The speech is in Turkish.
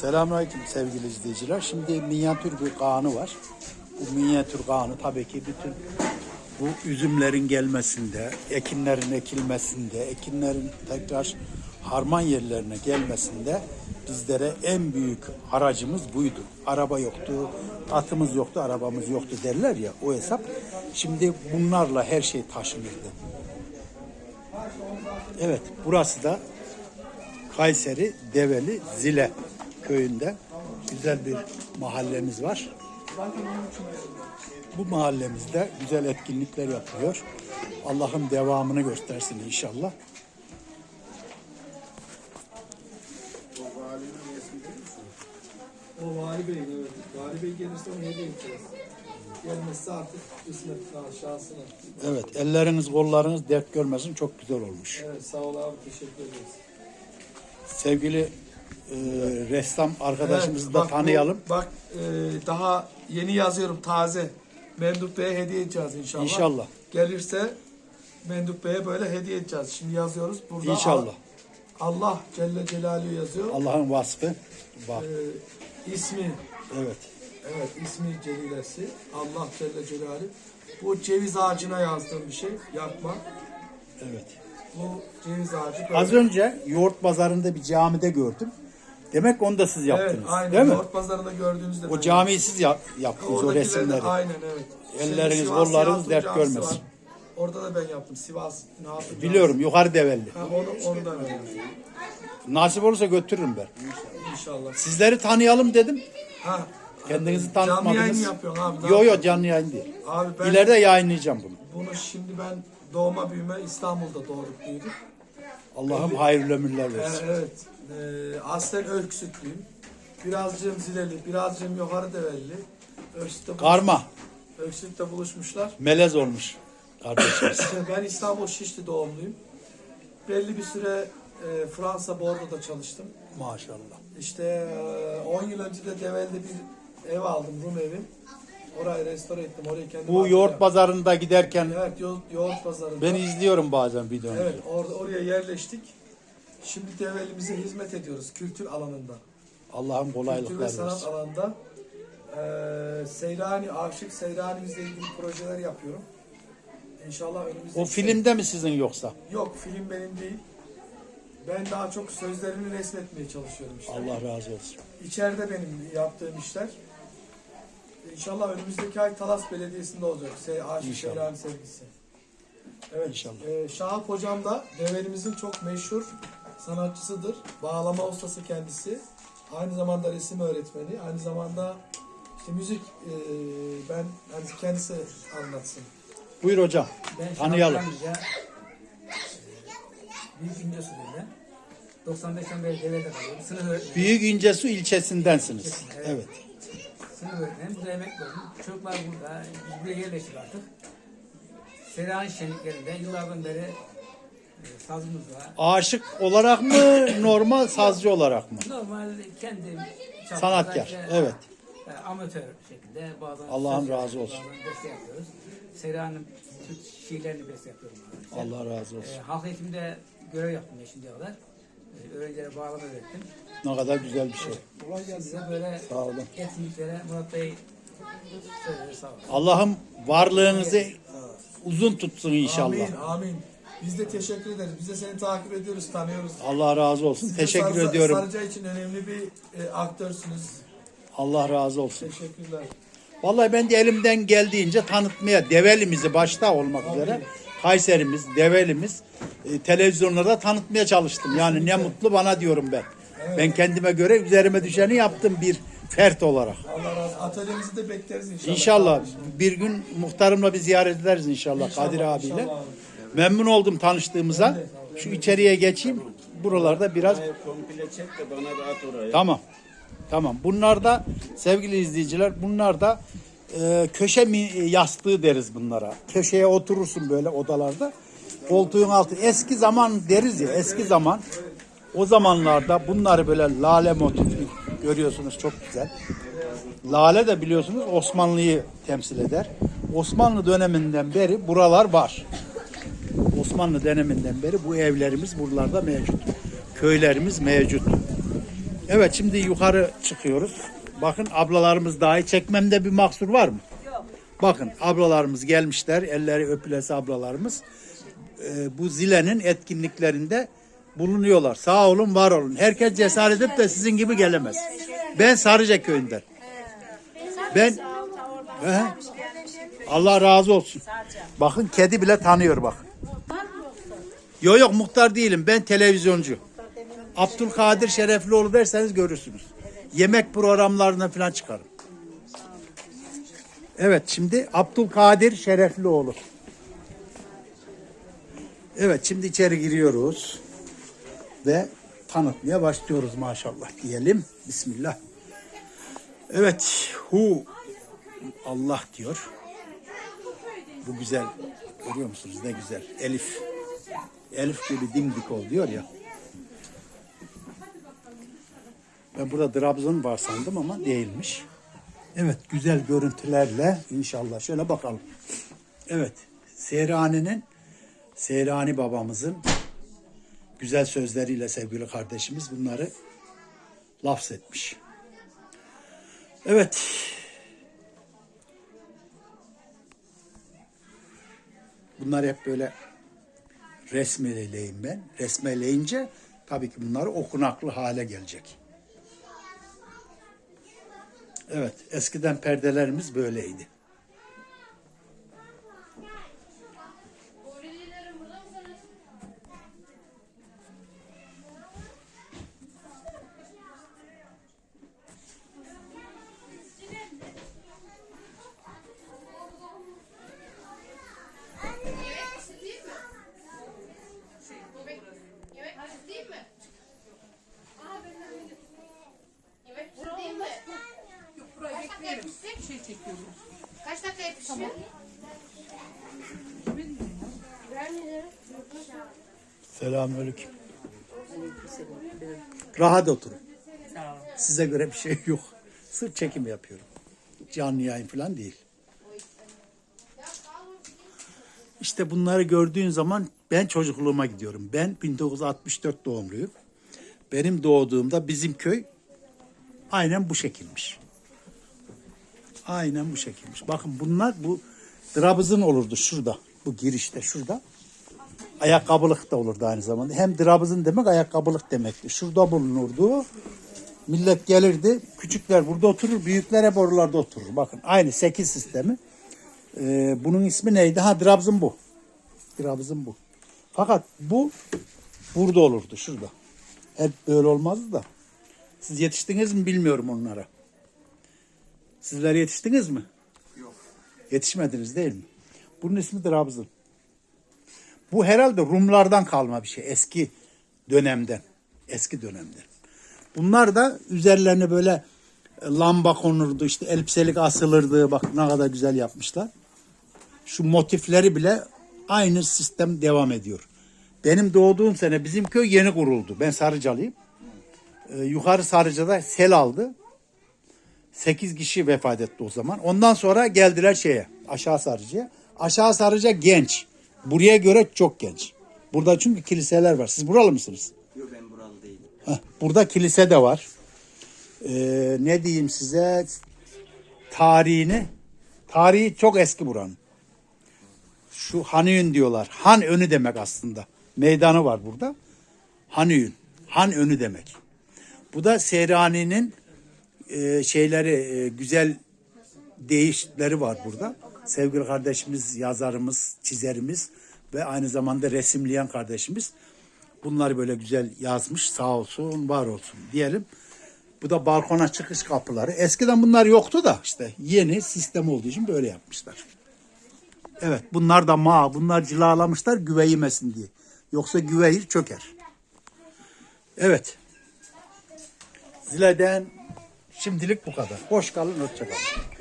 Selamünaleyküm sevgili izleyiciler. Şimdi minyatür bir kağanı var. Bu minyatür kağanı tabii ki bütün bu üzümlerin gelmesinde, ekinlerin ekilmesinde, ekinlerin tekrar harman yerlerine gelmesinde bizlere en büyük aracımız buydu. Araba yoktu, atımız yoktu, arabamız yoktu derler ya o hesap. Şimdi bunlarla her şey taşınırdı. Evet, burası da Kayseri Develi Zile köyünde güzel bir mahallemiz var. Bu mahallemizde güzel etkinlikler yapılıyor. Allah'ın devamını göstersin inşallah. O Vali Bey evet. Vali Bey gelirse onu hediye edeceğiz. Gelmezse artık kısmet şansına. Evet, elleriniz kollarınız dert görmesin çok güzel olmuş. Evet sağ ol abi teşekkür ederiz. Sevgili e, ressam arkadaşımızı Evet, da bak bu- tanıyalım. bak e, daha yeni yazıyorum taze. Mendup Bey'e hediye edeceğiz inşallah. İnşallah. Gelirse Mendup Bey'e böyle hediye edeceğiz. Şimdi yazıyoruz. Burada İnşallah. Allah Celle Celaluhu yazıyor. Allah'ın vasfı. Bak, E, ismi evet. Evet ismi Celilesi Allah Celle Celaluhu. Bu ceviz ağacına yazdığım bir şey. Yakma. Evet. Bu ceviz ağacı. böyle- Az önce yoğurt pazarında bir camide gördüm. Demek onu da siz yaptınız. Evet, aynen. Değil mi? Yoğurt pazarında gördüğünüzde. O camiyi siz yap- yaptınız o resimleri. Aynen evet. Elleriniz, Sivas kollarınız dert görmesin. var. Orada da ben yaptım. Sivas Hatun Biliyorum yukarı develli. Ha, onu, onu da ben yaptım. Nasip olursa götürürüm ben. İnşallah. Sizleri tanıyalım dedim. Ha, Kendinizi Canlı yayın tanıtmadınız. yapıyorsun abi? Ne Yo yo canlı yayın değil. Abi ben İleride yayınlayacağım bunu. bunu şimdi ben doğma büyüme İstanbul'da doğduk büyüdük. Allah'ım hayırlı ömürler versin. evet. Ee, aslen Örksütlüyüm. Birazcığım Zileli, birazcığım Yukarı Develi. Örksüt'te, Karma, Örksüt'te buluşmuşlar. melez olmuş kardeşimiz. Ben İstanbul Şişli doğumluyum. Belli bir süre e, Fransa Bordo'da çalıştım. Maşallah. İşte e, 10 yıl önce de Develi'de bir ev aldım, Rum evi. Orayı restore ettim, orayı kendim Bu yoğurt pazarında giderken Evet, yo- yoğurt pazarında. ben izliyorum bazen videonu. Evet, orada oraya yerleştik. Şimdi Develi'mize hizmet ediyoruz kültür alanında. Allah'ım Kültür kolaylıklar ve sanat versin. alanında. E, Seyrani, Arşiv Seyrani'mizle ilgili projeler yapıyorum. İnşallah önümüzdeki O filmde mi sizin yoksa? Yok film benim değil. Ben daha çok sözlerini resmetmeye çalışıyorum işte. Allah razı olsun. İçeride benim yaptığım işler. İnşallah önümüzdeki ay Talas Belediyesi'nde olacak. Se Aşık İnşallah. Seyrani sevgisi. Evet. İnşallah. E, Şahap Hocam da develimizin çok meşhur sanatçısıdır. Bağlama ustası kendisi. Aynı zamanda resim öğretmeni. Aynı zamanda işte müzik e, ben hani kendisi anlatsın. Buyur hocam. Ben Tanıyalım. Şahin Büyük İnce Sulu'yla 95'ten beri devlete kalıyorum. Sınıf öğretmenim. Büyük İncesu ilçesindensiniz. Evet. Sınıf öğretmenim. Burada emekli oldum. Çocuklar burada. Biz buraya yerleştik artık. Serahan şenliklerinde yıllardan beri sazımız var. Aşık olarak mı, normal sazcı olarak mı? Normal kendi çapımızda Sanatkar, işte, evet. e, amatör şekilde bazen Allah'ın söz razı yapıyoruz, olsun. Bazen beste yapıyoruz. Serahan'ın Türk şiirlerini beste yapıyorum. Allah razı olsun. E, halk eğitimde görev yaptım ya şimdiye kadar. E, öğrencilere bağlama öğrettim. Ne kadar güzel bir şey. Siz de böyle Sağ olun. etkinliklere Murat Bey söyledi sağ olun. Allah'ım varlığınızı uzun tutsun inşallah. Amin. Biz de teşekkür ederiz. Biz de seni takip ediyoruz, tanıyoruz. Allah razı olsun. Siz Teşekkür Sarıca- ediyorum. Sarıca için önemli bir e, aktörsünüz. Allah razı olsun. Teşekkürler. Vallahi ben de elimden geldiğince tanıtmaya, Develimizi başta olmak üzere Kayserimiz, Develimiz e, televizyonlarda tanıtmaya çalıştım. Yani ne mutlu bana diyorum ben. Ben kendime göre üzerime düşeni yaptım bir fert olarak. Allah razı olsun. Atölyemizi de bekleriz inşallah. İnşallah bir gün muhtarımla bir ziyaret ederiz inşallah, İnşallah, Kadir abiyle. inşallah. Memnun oldum tanıştığımıza. Şu içeriye geçeyim. Buralarda biraz Komple çek de bana da at oraya. Tamam. Tamam. Bunlar da sevgili izleyiciler bunlar da e, köşe mi, yastığı deriz bunlara. Köşeye oturursun böyle odalarda. Koltuğun altı. Eski zaman deriz ya eski zaman. O zamanlarda bunları böyle lale motifli görüyorsunuz çok güzel. Lale de biliyorsunuz Osmanlı'yı temsil eder. Osmanlı döneminden beri buralar var. Osmanlı döneminden beri bu evlerimiz buralarda mevcut. Köylerimiz mevcut. Evet şimdi yukarı çıkıyoruz. Bakın ablalarımız dahi çekmemde bir mahsur var mı? Yok. Bakın ablalarımız gelmişler. Elleri öpülesi ablalarımız. Ee, bu zilenin etkinliklerinde bulunuyorlar. Sağ olun, var olun. Herkes cesaret edip de sizin gibi gelemez. Ben Sarıca köyünden. Ben He? Allah razı olsun. Bakın kedi bile tanıyor bak. Yok yok muhtar değilim. Ben televizyoncu. Abdülkadir Şereflioğlu derseniz görürsünüz. Yemek programlarına falan çıkarım. Evet şimdi Abdülkadir Şereflioğlu. Evet şimdi içeri giriyoruz. Ve tanıtmaya başlıyoruz maşallah diyelim. Bismillah. Evet. Hu Allah diyor. Bu güzel. Görüyor musunuz ne güzel. Elif. Elif gibi dimdik ol diyor ya. Ben burada Trabzon var sandım ama değilmiş. Evet güzel görüntülerle inşallah şöyle bakalım. Evet Seyrani'nin Seyrani babamızın güzel sözleriyle sevgili kardeşimiz bunları lafz etmiş. Evet. Bunlar hep böyle resmeleyim ben. Resmeleyince tabii ki bunlar okunaklı hale gelecek. Evet, eskiden perdelerimiz böyleydi. Yemek değil mi? Yemek değil mi? Kaç dakika yapıştı? Şey çekiyorum. Yapıştı? Selamünaleyküm. Rahat oturun. Size göre bir şey yok. Sırf çekim yapıyorum. Canlı yayın falan değil. İşte bunları gördüğün zaman ben çocukluğuma gidiyorum. Ben 1964 doğumluyum. Benim doğduğumda bizim köy aynen bu şekilmiş. Aynen bu şekilmiş. Bakın bunlar bu Trabzon olurdu şurada. Bu girişte şurada. Ayakkabılık da olurdu aynı zamanda. Hem Trabzon demek ayakkabılık demekti. Şurada bulunurdu. Millet gelirdi. Küçükler burada oturur. Büyükler hep oralarda oturur. Bakın aynı sekiz sistemi. Ee, bunun ismi neydi? Ha Trabzon bu. Trabzon bu. Fakat bu burada olurdu şurada. Hep böyle olmazdı da. Siz yetiştiniz mi bilmiyorum onlara. Sizler yetiştiniz mi? Yok. Yetişmediniz değil mi? Bunun ismi Trabzon. Bu herhalde Rumlardan kalma bir şey. Eski dönemden. Eski dönemden. Bunlar da üzerlerine böyle e, lamba konurdu. işte elbiselik asılırdı. Bak ne kadar güzel yapmışlar. Şu motifleri bile aynı sistem devam ediyor. Benim doğduğum sene bizim köy yeni kuruldu. Ben Sarıcalıyım. Ee, yukarı Sarıca'da sel aldı. 8 kişi vefat etti o zaman. Ondan sonra geldiler şeye, aşağı Sarıca'ya. Aşağı Sarıca genç. Buraya göre çok genç. Burada çünkü kiliseler var. Siz buralı mısınız? Yok ben buralı değilim. Heh, burada kilise de var. Ee, ne diyeyim size? Tarihini. Tarihi çok eski buranın. Şu Hanıyün diyorlar. Han önü demek aslında. Meydanı var burada. Hanıyün. Han önü demek. Bu da Seyrani'nin e, şeyleri e, güzel değişleri var burada. Sevgili kardeşimiz, yazarımız, çizerimiz ve aynı zamanda resimleyen kardeşimiz bunları böyle güzel yazmış. Sağ olsun, var olsun diyelim. Bu da balkona çıkış kapıları. Eskiden bunlar yoktu da işte yeni sistem olduğu için böyle yapmışlar. Evet bunlar da ma, bunlar cilalamışlar güve yemesin diye. Yoksa güveyir çöker. Evet. Zile'den şimdilik bu kadar. Hoş kalın, hoşça kalın.